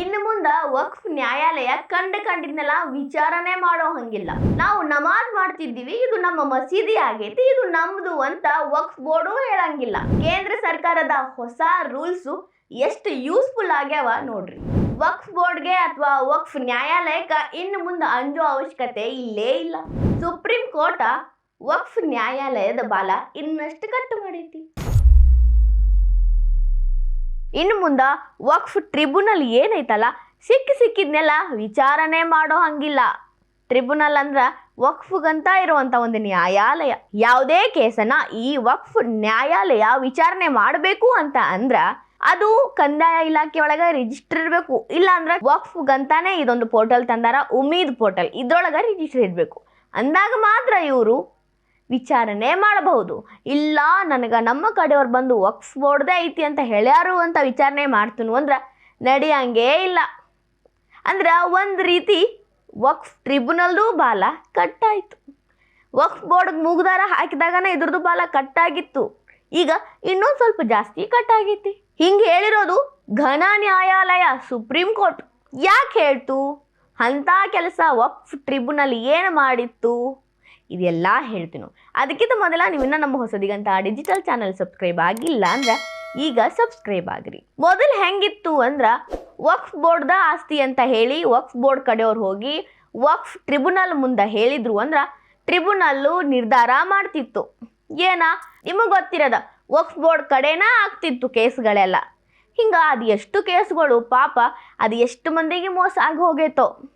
ಇನ್ನು ಮುಂದೆ ವಕ್ಫ್ ನ್ಯಾಯಾಲಯ ಕಂಡ ಕಂಡಿದ್ನೆಲ್ಲ ವಿಚಾರಣೆ ಮಾಡೋ ಹಂಗಿಲ್ಲ. ನಾವು ನಮಾಜ್ ಮಾಡ್ತಿದ್ದೀವಿ, ಇದು ನಮ್ಮ ಮಸೀದಿ ಆಗೈತಿ, ಇದು ನಮ್ದು ಅಂತ ವಕ್ಫ್ ಬೋರ್ಡು ಹೇಳಂಗಿಲ್ಲ. ಕೇಂದ್ರ ಸರ್ಕಾರದ ಹೊಸ ರೂಲ್ಸು ಎಷ್ಟು ಯೂಸ್ಫುಲ್ ಆಗ್ಯಾವ ನೋಡ್ರಿ. ವಕ್ಫ್ ಬೋರ್ಡ್ಗೆ ಅಥವಾ ವಕ್ಫ್ ನ್ಯಾಯಾಲಯಕ್ಕೆ ಇನ್ನು ಮುಂದೆ ಅಂಜೋ ಅವಶ್ಯಕತೆ ಇಲ್ಲೇ ಇಲ್ಲ. ಸುಪ್ರೀಂ ಕೋರ್ಟ ವಕ್ಫ್ ನ್ಯಾಯಾಲಯದ ಬಾಲ ಇನ್ನಷ್ಟು ಕಟ್ಟು ಮಾಡೈತಿ. ಇನ್ನು ಮುಂದ ವಕ್ಫ್ ಟ್ರಿಬ್ಯುನಲ್ ಏನೈತಲ್ಲ, ಸಿಕ್ಕಿ ಸಿಕ್ಕಿದ್ನೆಲ್ಲ ವಿಚಾರಣೆ ಮಾಡೋ ಹಂಗಿಲ್ಲ. ಟ್ರಿಬ್ಯುನಲ್ ಅಂದ್ರ ವಕ್ಫ್ಗಂತ ಇರುವಂತ ಒಂದು ನ್ಯಾಯಾಲಯ. ಯಾವುದೇ ಕೇಸನ್ನ ಈ ವಕ್ಫ್ ನ್ಯಾಯಾಲಯ ವಿಚಾರಣೆ ಮಾಡಬೇಕು ಅಂತ ಅಂದ್ರ ಅದು ಕಂದಾಯ ಇಲಾಖೆ ಒಳಗೆ ರಿಜಿಸ್ಟರ್ ಇರಬೇಕು. ಇಲ್ಲ ಅಂದ್ರೆ ವಕ್ಫ್ಗಂತಾನೆ ಇದೊಂದು ಪೋರ್ಟಲ್ ತಂದಾರ, ಉಮೀದ್ ಪೋರ್ಟಲ್ ಇದ್ರೊಳಗೆ ರಿಜಿಸ್ಟರ್ ಇರಬೇಕು. ಅಂದಾಗ ಮಾತ್ರ ಇವರು ವಿಚಾರಣೆ ಮಾಡಬಹುದು. ಇಲ್ಲ, ನನಗೆ ನಮ್ಮ ಕಡೆಯವ್ರು ಬಂದು ವಕ್ಸ್ ಬೋರ್ಡ್ದೇ ಐತಿ ಅಂತ ಹೇಳ್ಯಾರು ಅಂತ ವಿಚಾರಣೆ ಮಾಡ್ತೀನಿ ಅಂದ್ರೆ ನಡೆಯಂಗೇ ಇಲ್ಲ. ಅಂದ್ರೆ ಒಂದು ರೀತಿ ವಕ್ಫ್ ಟ್ರಿಬ್ಯುನಲ್ದು ಬಾಲ ಕಟ್ಟಾಯಿತು. ವಕ್ಫ್ ಬೋರ್ಡ್ಗೆ ಮುಗ್ದಾರ ಹಾಕಿದಾಗನೇ ಇದ್ರದ್ದು ಬಾಲ ಕಟ್ಟಾಗಿತ್ತು. ಈಗ ಇನ್ನೊಂದು ಸ್ವಲ್ಪ ಜಾಸ್ತಿ ಕಟ್ಟಾಗೈತಿ. ಹಿಂಗೆ ಹೇಳಿರೋದು ಘನ ನ್ಯಾಯಾಲಯ, ಸುಪ್ರೀಂ ಕೋರ್ಟ್. ಯಾಕೆ ಹೇಳ್ತು? ಅಂಥ ಕೆಲಸ ವಕ್ಫ್ ಟ್ರಿಬ್ಯುನಲ್ ಏನು ಮಾಡಿತ್ತು? ಇದೆಲ್ಲ ಹೇಳ್ತೀನಿ ಅದಕ್ಕಿಂತ ಮೊದಲ ನೀವು ಇನ್ನೂ ನಮ್ಮ ಹೊಸದಿಗಂತ ಡಿಜಿಟಲ್ ಚಾನಲ್ ಸಬ್ಸ್ಕ್ರೈಬ್ ಆಗಿಲ್ಲ ಅಂದ್ರೆ ಈಗ ಸಬ್ಸ್ಕ್ರೈಬ್ ಆಗ್ರಿ. ಮೊದಲು ಹೆಂಗಿತ್ತು ಅಂದ್ರೆ ವಕ್ಫ್ ಬೋರ್ಡ್ದ ಆಸ್ತಿ ಅಂತ ಹೇಳಿ ವಕ್ಫ್ ಬೋರ್ಡ್ ಕಡೆಯವ್ರು ಹೋಗಿ ವಕ್ಫ್ ಟ್ರಿಬ್ಯುನಲ್ ಮುಂದೆ ಹೇಳಿದ್ರು ಅಂದ್ರೆ ಟ್ರಿಬ್ಯುನಲ್ಲು ನಿರ್ಧಾರ ಮಾಡ್ತಿತ್ತು. ಏನ? ನಿಮಗೆ ಗೊತ್ತಿರದ ವಕ್ಫ್ ಬೋರ್ಡ್ ಕಡೆನ ಆಗ್ತಿತ್ತು ಕೇಸ್ಗಳೆಲ್ಲ. ಹಿಂಗೆ ಅದು ಎಷ್ಟು ಕೇಸ್ಗಳು ಪಾಪ ಅದು ಎಷ್ಟು ಮಂದಿಗೆ ಮೋಸ ಆಗಿ ಹೋಗೈತೋ.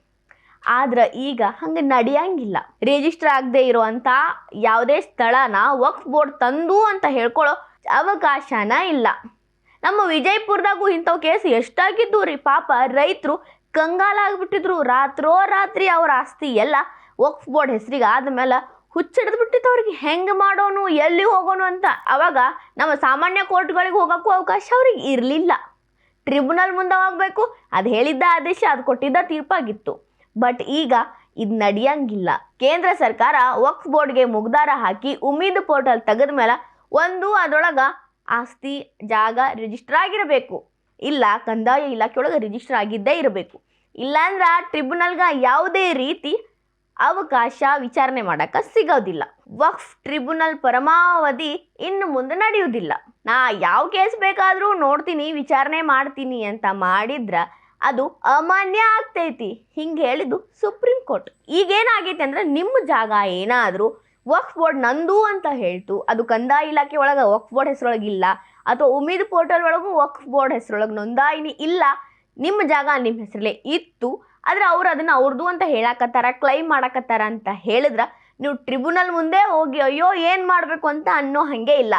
ಆದ್ರೆ ಈಗ ಹಂಗೆ ನಡೆಯಂಗಿಲ್ಲ. ರಿಜಿಸ್ಟರ್ ಆಗದೆ ಇರುವಂಥ ಯಾವುದೇ ಸ್ಥಳನ ವಕ್ಫ್ ಬೋರ್ಡ್ ತಂದು ಅಂತ ಹೇಳ್ಕೊಳ್ಳೋ ಅವಕಾಶನ ಇಲ್ಲ. ನಮ್ಮ ವಿಜಯಪುರದಾಗೂ ಇಂಥವು ಕೇಸ್ ಎಷ್ಟಾಗಿದ್ದು ರೀ ಪಾಪ ರೈತರು ಕಂಗಾಲಾಗ್ಬಿಟ್ಟಿದ್ರು. ರಾತ್ರೋ ರಾತ್ರಿ ಅವ್ರ ಆಸ್ತಿ ಎಲ್ಲ ವಕ್ಫ್ ಬೋರ್ಡ್ ಹೆಸರಿಗೆ ಆದ್ಮೇಲೆ ಹುಚ್ಚಿಡ್ದು ಬಿಟ್ಟಿತ್ತು ಅವ್ರಿಗೆ ಹೆಂಗೆ ಮಾಡೋನು, ಎಲ್ಲಿ ಹೋಗೋನು ಅಂತ ಅವಾಗ ನಮ್ಮ ಸಾಮಾನ್ಯ ಕೋರ್ಟ್ಗಳಿಗೆ ಹೋಗೋಕ್ಕೂ ಅವಕಾಶ ಅವ್ರಿಗೆ ಇರಲಿಲ್ಲ. ಟ್ರಿಬ್ಯುನಲ್ ಮುಂದೆ ಹೋಗ್ಬೇಕು. ಅದು ಹೇಳಿದ್ದ ಆದೇಶ, ಅದು ಕೊಟ್ಟಿದ್ದ ತೀರ್ಪಾಗಿತ್ತು. ಬಟ್ ಈಗ ಇದು ನಡೆಯಂಗಿಲ್ಲ. ಕೇಂದ್ರ ಸರ್ಕಾರ ವಕ್ಫ್ ಬೋರ್ಡ್ಗೆ ಮುಗ್ದಾರ ಹಾಕಿ ಉಮೀದ್ ಪೋರ್ಟಲ್ ತೆಗೆದ ಮೇಲೆ ಒಂದು ಅದರೊಳಗೆ ಆಸ್ತಿ, ಜಾಗ ರಿಜಿಸ್ಟರ್ ಆಗಿರಬೇಕು. ಇಲ್ಲ ಕಂದಾಯ ಇಲಾಖೆ ರಿಜಿಸ್ಟರ್ ಆಗಿದ್ದೇ ಇರಬೇಕು. ಇಲ್ಲಾಂದ್ರೆ ಟ್ರಿಬ್ಯುನಲ್ಗೆ ಯಾವುದೇ ರೀತಿ ಅವಕಾಶ ವಿಚಾರಣೆ ಮಾಡೋಕ್ಕೆ ಸಿಗೋದಿಲ್ಲ. ವಕ್ಫ್ ಟ್ರಿಬ್ಯುನಲ್ ಪರಮಾವಧಿ ಇನ್ನು ಮುಂದೆ ನಡೆಯುವುದಿಲ್ಲ. ನಾ ಯಾವ ಕೇಸ್ ಬೇಕಾದರೂ ನೋಡ್ತೀನಿ, ವಿಚಾರಣೆ ಮಾಡ್ತೀನಿ ಅಂತ ಮಾಡಿದ್ರೆ ಅದು ಅಮಾನ್ಯ ಆಗ್ತೈತಿ. ಹಿಂಗೆ ಹೇಳಿದ್ದು ಸುಪ್ರೀಂ ಕೋರ್ಟ್ ಈಗೇನಾಗೈತೆ ಅಂದ್ರೆ ನಿಮ್ಮ ಜಾಗ ಏನಾದರೂ ವಕ್ಫ್ ಬೋರ್ಡ್ ನಂದು ಅಂತ ಹೇಳ್ತು. ಅದು ಕಂದಾಯ ಇಲಾಖೆ ಒಳಗೆ ವಕ್ಫ್ ಬೋರ್ಡ್ ಹೆಸರೊಳಗಿಲ್ಲ ಅಥವಾ ಉಮೀದ್ ಪೋರ್ಟಲ್ ಒಳಗೂ ವಕ್ಫ್ ಬೋರ್ಡ್ ಹೆಸರೊಳಗೆ ನೋಂದಾಯಿನಿ ಇಲ್ಲ. ನಿಮ್ಮ ಜಾಗ ನಿಮ್ಮ ಹೆಸರಲ್ಲೇ ಇತ್ತು. ಆದರೆ ಅವ್ರು ಅದನ್ನು ಅವ್ರದ್ದು ಅಂತ ಹೇಳಕತ್ತಾರ ಕ್ಲೈಮ್ ಮಾಡಾಕತ್ತಾರ ಅಂತ ಹೇಳಿದ್ರೆ ನೀವು ಟ್ರಿಬ್ಯುನಲ್ ಮುಂದೆ ಹೋಗಿ ಅಯ್ಯೋ ಏನು ಮಾಡಬೇಕು ಅಂತ ಅನ್ನೋ ಹಾಗೆ ಇಲ್ಲ.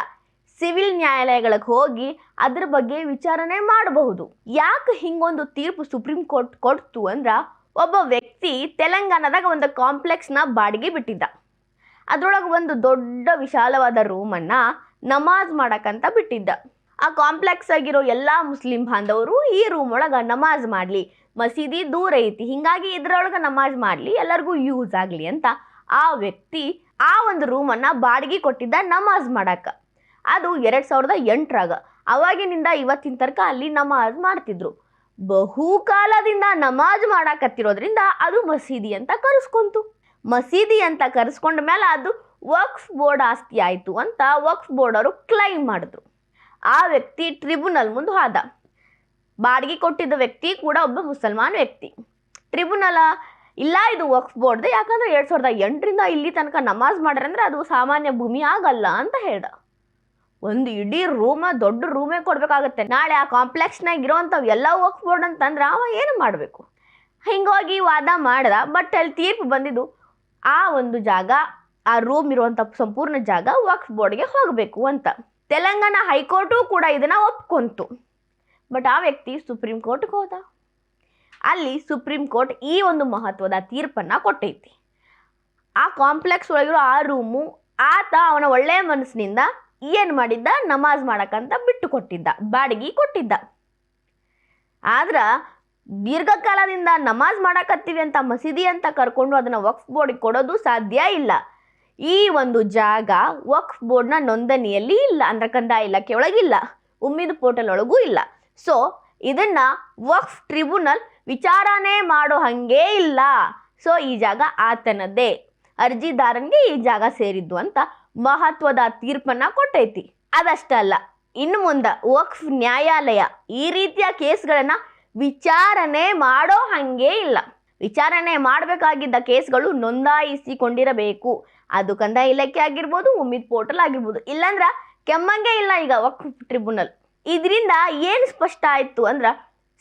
ಸಿವಿಲ್ ನ್ಯಾಯಾಲಯಗಳಿಗೆ ಹೋಗಿ ಅದ್ರ ಬಗ್ಗೆ ವಿಚಾರಣೆ ಮಾಡಬಹುದು. ಯಾಕೆ ಹಿಂಗೊಂದು ತೀರ್ಪು ಸುಪ್ರೀಂ ಕೋರ್ಟ್ ಕೊಡ್ತು ಅಂದ್ರೆ ಒಬ್ಬ ವ್ಯಕ್ತಿ ತೆಲಂಗಾಣದಾಗ ಒಂದು ಕಾಂಪ್ಲೆಕ್ಸ್ನ ಬಾಡಿಗೆ ಬಿಟ್ಟಿದ್ದ. ಅದರೊಳಗೆ ಒಂದು ದೊಡ್ಡ ವಿಶಾಲವಾದ ರೂಮನ್ನು ನಮಾಜ್ ಮಾಡಕ್ಕಂತ ಬಿಟ್ಟಿದ್ದ. ಆ ಕಾಂಪ್ಲೆಕ್ಸ್ ಆಗಿರೋ ಎಲ್ಲ ಮುಸ್ಲಿಂ ಬಾಂಧವರು ಈ ರೂಮ್ ಒಳಗೆ ನಮಾಜ್ ಮಾಡಲಿ, ಮಸೀದಿ ದೂರ ಐತಿ, ಹಿಂಗಾಗಿ ಇದರೊಳಗೆ ನಮಾಜ್ ಮಾಡಲಿ, ಎಲ್ಲರಿಗೂ ಯೂಸ್ ಆಗಲಿ ಅಂತ ಆ ವ್ಯಕ್ತಿ ಆ ಒಂದು ರೂಮನ್ನು ಬಾಡಿಗೆ ಕೊಟ್ಟಿದ್ದ ನಮಾಜ್ ಮಾಡಕ್ಕೆ ಅದು ಎರಡು ಸಾವಿರದ ಎಂಟರಾಗ. ಅವಾಗಿನಿಂದ ಇವತ್ತಿನ ತನಕ ಅಲ್ಲಿ ನಮಾಜ್ ಮಾಡ್ತಿದ್ರು. ಬಹುಕಾಲದಿಂದ ನಮಾಜ್ ಮಾಡಾಕತ್ತಿರೋದ್ರಿಂದ ಅದು ಮಸೀದಿ ಅಂತ ಕರೆಸ್ಕೊಂತು. ಮಸೀದಿ ಅಂತ ಕರೆಸ್ಕೊಂಡ ಮೇಲೆ ಅದು ವಕ್ಫ್ ಬೋರ್ಡ್ ಆಸ್ತಿ ಆಯಿತು ಅಂತ ವಕ್ಫ್ ಬೋರ್ಡ್ ಅವರು ಕ್ಲೈಮ್ ಮಾಡಿದ್ರು. ಆ ವ್ಯಕ್ತಿ ಟ್ರಿಬ್ಯುನಲ್ ಮುಂದೆ ಹೋದ. ಬಾಡಿಗೆ ಕೊಟ್ಟಿದ್ದ ವ್ಯಕ್ತಿ ಕೂಡ ಒಬ್ಬ ಮುಸಲ್ಮಾನ್ ವ್ಯಕ್ತಿ. ಟ್ರಿಬ್ಯುನಲ, ಇಲ್ಲ ಇದು ವಕ್ಫ್ ಬೋರ್ಡ್ ಯಾಕಂದ್ರೆ ಎರಡು ಸಾವಿರದ ಎಂಟರಿಂದ ಇಲ್ಲಿ ತನಕ ನಮಾಜ್ ಮಾಡ್ರಂದ್ರೆ ಅದು ಸಾಮಾನ್ಯ ಭೂಮಿ ಆಗಲ್ಲ ಅಂತ ಹೇಳ್ದ. ಒಂದು ಇಡೀ ರೂಮ ದೊಡ್ಡ ರೂಮೇ ಕೊಡ್ಬೇಕಾಗತ್ತೆ. ನಾಳೆ ಆ ಕಾಂಪ್ಲೆಕ್ಸ್ನಾಗ ಇರೋವಂಥವು ಎಲ್ಲ ಬೋರ್ಡ್ ಅಂತಂದ್ರೆ ಅವ ಏನು ಮಾಡಬೇಕು? ಹಿಂಗಾಗಿ ವಾದ ಮಾಡ್ದ ಬಟ್ ಅಲ್ಲಿ ತೀರ್ಪು ಬಂದಿದ್ದು ಆ ಒಂದು ಜಾಗ, ಆ ರೂಮ್ ಇರುವಂಥ ಸಂಪೂರ್ಣ ಜಾಗ ವಕ್ಫ್ ಬೋರ್ಡ್ಗೆ ಹೋಗಬೇಕು ಅಂತ. ತೆಲಂಗಾಣ ಹೈಕೋರ್ಟು ಕೂಡ ಇದನ್ನು ಒಪ್ಕೊಂತು. ಬಟ್ ಆ ವ್ಯಕ್ತಿ ಸುಪ್ರೀಂ ಕೋರ್ಟ್ಗೆ ಹೋದ. ಅಲ್ಲಿ ಸುಪ್ರೀಂ ಕೋರ್ಟ್ ಈ ಒಂದು ಮಹತ್ವದ ತೀರ್ಪನ್ನು ಕೊಟ್ಟೈತಿ. ಆ ಕಾಂಪ್ಲೆಕ್ಸ್ ಒಳಗಿರೋ ಆ ರೂಮು ಆತ ಅವನ ಒಳ್ಳೆಯ ಮನಸ್ಸಿನಿಂದ ಏನು ಮಾಡಿದ್ದ? ನಮಾಜ್ ಮಾಡಕ್ಕಂತ ಬಿಟ್ಟು ಕೊಟ್ಟಿದ್ದ ಬಾಡಿಗೆ ಕೊಟ್ಟಿದ್ದ. ಆದ್ರೆ ದೀರ್ಘಕಾಲದಿಂದ ನಮಾಜ್ ಮಾಡಕತ್ತೀವಿ ಅಂತ ಮಸೀದಿ ಅಂತ ಕರ್ಕೊಂಡು ಅದನ್ನು ವಕ್ಫ್ ಬೋರ್ಡಿಗೆ ಕೊಡೋದು ಸಾಧ್ಯ ಇಲ್ಲ. ಈ ಒಂದು ಜಾಗ ವಕ್ಫ್ ಬೋರ್ಡ್ನ ನೋಂದಣಿಯಲ್ಲಿ ಇಲ್ಲ, ಅಂದ್ರೆ ಕಂದಾಯ ಇಲಾಖೆ ಒಳಗಿಲ್ಲ, ಉಮ್ಮಿದ್ ಪೋರ್ಟಲ್ ಒಳಗೂ ಇಲ್ಲ. ಸೊ ಇದನ್ನ ವಕ್ಫ್ ಟ್ರಿಬ್ಯುನಲ್ ವಿಚಾರಣೆ ಮಾಡೋ ಹಾಗೇ ಇಲ್ಲ. ಸೊ ಈ ಜಾಗ ಆತನದೇ. ಅರ್ಜಿದಾರನಿಗೆ ಈ ಜಾಗ ಸೇರಿದ್ದು ಅಂತ ಮಹತ್ವದ ತೀರ್ಪನ್ನ ಕೊಟ್ಟೈತಿ. ಅದಷ್ಟಲ್ಲ ಇನ್ನು ಮುಂದೆ ವಕ್ಫ್ ನ್ಯಾಯಾಲಯ ಈ ರೀತಿಯ ಕೇಸ್ಗಳನ್ನ ವಿಚಾರಣೆ ಮಾಡೋ ಹಾಗೆ ಇಲ್ಲ. ವಿಚಾರಣೆ ಮಾಡಬೇಕಾಗಿದ್ದ ಕೇಸ್ಗಳು ನೋಂದಾಯಿಸಿಕೊಂಡಿರಬೇಕು. ಅದು ಕಂದಾಯ ಇಲಾಖೆ ಆಗಿರ್ಬೋದು, ಉಮ್ಮಿದ್ ಪೋರ್ಟಲ್ ಆಗಿರ್ಬೋದು, ಇಲ್ಲಾಂದ್ರೆ ಕೆಮ್ಮಂಗೆ ಇಲ್ಲ ಈಗ ವಕ್ಫ್ ಟ್ರಿಬ್ಯುನಲ್ ಇದರಿಂದ ಏನು ಸ್ಪಷ್ಟ ಆಯ್ತು ಅಂದ್ರೆ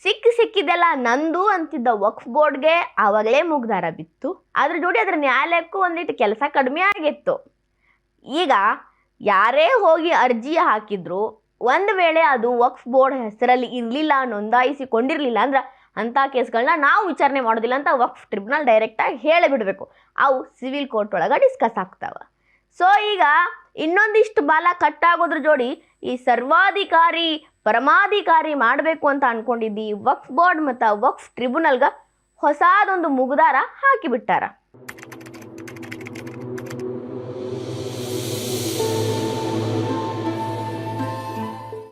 ಸಿಕ್ಕಿ ಸಿಕ್ಕಿದೆಲ್ಲ ನಂದು ಅಂತಿದ್ದ ವಕ್ಫ್ ಬೋರ್ಡ್ಗೆ ಆವಾಗಲೇ ಮುಗ್ದಾರ ಬಿತ್ತು. ಅದ್ರ ಜೋಡಿ ಅದ್ರ ನ್ಯಾಯಾಲಯಕ್ಕೂ ಒಂದಿಟ್ಟು ಕೆಲಸ ಕಡಿಮೆ ಆಗಿತ್ತು. ಈಗ ಯಾರೇ ಹೋಗಿ ಅರ್ಜಿ ಹಾಕಿದ್ರು ಒಂದು ವೇಳೆ ಅದು ವಕ್ಫ್ ಬೋರ್ಡ್ ಹೆಸರಲ್ಲಿ ಇರಲಿಲ್ಲ, ನೋಂದಾಯಿಸಿಕೊಂಡಿರಲಿಲ್ಲ ಅಂದ್ರೆ ಅಂಥ ಕೇಸ್ಗಳನ್ನ ನಾವು ವಿಚಾರಣೆ ಮಾಡೋದಿಲ್ಲ ಅಂತ ವಕ್ಫ್ ಟ್ರಿಬ್ಯುನಲ್ ಡೈರೆಕ್ಟಾಗಿ ಹೇಳಿಬಿಡ್ಬೇಕು ಅವು ಸಿವಿಲ್ ಕೋರ್ಟ್ ಒಳಗೆ ಡಿಸ್ಕಸ್ ಆಗ್ತಾವೆ. ಸೊ ಈಗ ಇನ್ನೊಂದಿಷ್ಟು ಬಾಲ ಕಟ್ಟಾಗೋದ್ರ ಜೋಡಿ ಈ ಸರ್ವಾಧಿಕಾರಿ, ಪರಮಾಧಿಕಾರಿ ಮಾಡಬೇಕು ಅಂತ ಅನ್ಕೊಂಡಿದ್ದಿ ವಕ್ಫ್ ಬೋರ್ಡ್ ಮತ್ತು ವಕ್ಫ್ ಟ್ರಿಬ್ಯುನಲ್ಗೆ ಹೊಸದೊಂದು ಮುಗುದಾರ ಹಾಕಿಬಿಟ್ಟಾರ